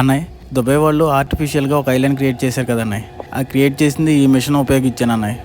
అన్నయ్య దుబాయ్ వాళ్ళు ఆర్టిఫిషియల్గా ఒక ఐలాండ్ క్రియేట్ చేశారు కదన్నయ్య ఆ క్రియేట్ చేసింది ఈ మిషన్ ఉపయోగించాను అన్నయ్య.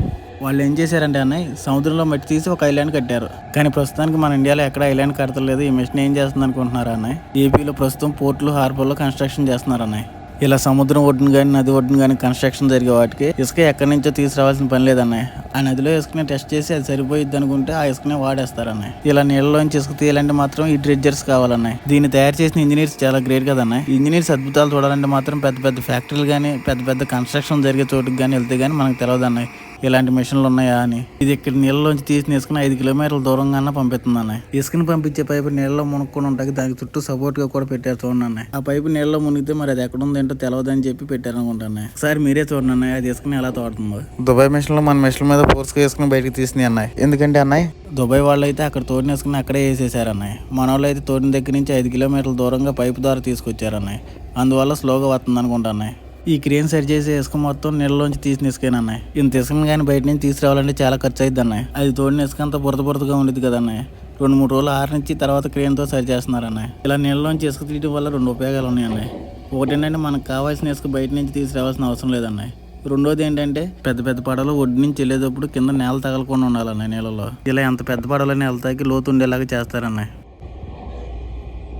వాళ్ళు ఏం చేశారంటే అన్నయ్య సముద్రంలో మట్టి తీసి ఒక ఐలాండ్ కట్టారు. కానీ ప్రస్తుతానికి మన ఇండియాలో ఎక్కడ ఐలాండ్ కడతలేదు. ఈ మిషన్ ఏం చేస్తుంది అనుకుంటున్నారా అన్నయ్య? ఏపీలో ప్రస్తుతం పోర్టులు హార్బర్లో కన్స్ట్రక్షన్ చేస్తున్నారు అన్నయ్య. ఇలా సముద్రం ఒడ్డున కానీ నది ఒడ్డున కానీ కన్స్ట్రక్షన్ జరిగే వాటికి ఇసుక ఎక్కడి నుంచో తీసుకురావాల్సిన పని లేదన్నయ్య ఆ నదిలో ఇసుకని టెస్ట్ చేసి అది సరిపోయిద్ది అనుకుంటే ఆ ఇసుకనే వాడేస్తారన్నాయి ఇలా నీళ్ళలోంచి ఇసుక తీయాలంటే మాత్రం ఈ డ్రెడ్జర్స్ కావాలన్నాయి దీన్ని తయారు చేసిన ఇంజనీర్స్ చాలా గ్రేట్ కదన్నాయి ఇంజనీర్స్ అద్భుతాలు చూడాలంటే మాత్రం పెద్ద పెద్ద ఫ్యాక్టరీలు కానీ పెద్ద పెద్ద కన్స్ట్రక్షన్ జరిగే చోటుకి కానీ వెళ్తే కానీ మనకు తెలియదు అన్నాయి ఇలాంటి మిషన్లు ఉన్నాయా అని. ఇది ఇక్కడ నీళ్ళలోంచి తీసిన ఇసుకని ఐదు కిలోమీటర్ల దూరంగా పంపిస్తుంది అన్నయ్య ఇసుకని పంపించే పైపు నీళ్ళలో మునుక్కొని ఉంటాయి దానికి చుట్టూ సపోర్ట్గా కూడా పెట్టారు చూడండి ఆ పైపు నీళ్ళలో మునిగితే మరి అది ఎక్కడ ఉందేంటో తెలియదని చెప్పి పెట్టారు అనుకుంటాను ఒకసారి మీరే చూడండి అది ఇసుకని ఎలా తోడుతుందో. దుబాయ్ మిషన్లో మన మిషన్ మీద ఫోర్స్ వేసుకుని బయటకు తీసింది అన్నయ్య. ఎందుకంటే అన్నయ్య? దుబాయ్ వాళ్ళు అయితే అక్కడ తోడిని వేసుకుని అక్కడే వేసేసారు అన్నయ్య మన వాళ్ళు అయితే తోడిన దగ్గర నుంచి ఐదు కిలోమీటర్ల దూరంగా పైపు ద్వారా తీసుకొచ్చారు అన్నయ్య అందువల్ల స్లోగా వస్తుంది అనుకుంటా అన్నయ్య ఈ క్రేన్ సెట్ చేసి ఇసుక మొత్తం నీళ్ళలోంచి తీసిన ఇసుకేనా అన్నయ్య? ఇంత ఇసుకను కానీ బయట నుంచి తీసుకురావాలంటే చాలా ఖర్చు అయింది అన్నాయి అది తోడిన ఇసుక అంతా బురద బురదగా ఉండేది కదన్నాయి రెండు మూడు రోజులు ఆరనిచ్చి తర్వాత క్రేన్తో సరి చేస్తున్నారన్నాయి ఇలా నీళ్ళలోంచి ఇసుక తీయడం వల్ల రెండు ఉపయోగాలు ఉన్నాయి ఒకటి ఏంటంటే మనకు కావాల్సిన ఇసుక బయట నుంచి తీసుకురావాల్సిన అవసరం లేదన్నాయి రెండోది ఏంటంటే పెద్ద పెద్ద పడవలు ఒడ్డు నుంచి వెళ్ళేటప్పుడు కింద నేల తగలకుండా ఉండాలన్నయ్య నీళ్ళలో. ఇలా ఎంత పెద్ద పడవలు నేల తాకి లోతు ఉండేలాగా చేస్తారన్నయ్య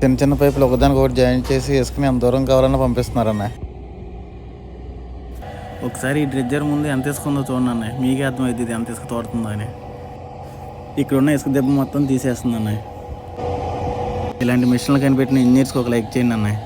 చిన్న చిన్న పైపులు ఒకదానికి ఒకటి జాయిన్ చేసి ఇసుకని ఎంత దూరం కావాలన్నా పంపిస్తున్నారన్నయ్య ఒకసారి ఈ డ్రెడ్జర్ ముందు ఎంత ఇసుకుందో చూడండి అన్నయ్య. మీకే అర్థమైంది ఇది ఎంత ఇసుక తోడుతుందో అని. ఇక్కడ ఉన్న ఇసుక దెబ్బ మొత్తం తీసేస్తుంది అన్నయ్య. ఇలాంటి మిషన్లు కనిపెట్టిన ఇంజనీర్స్కి ఒక లైక్ చేయండి అన్నయ్య.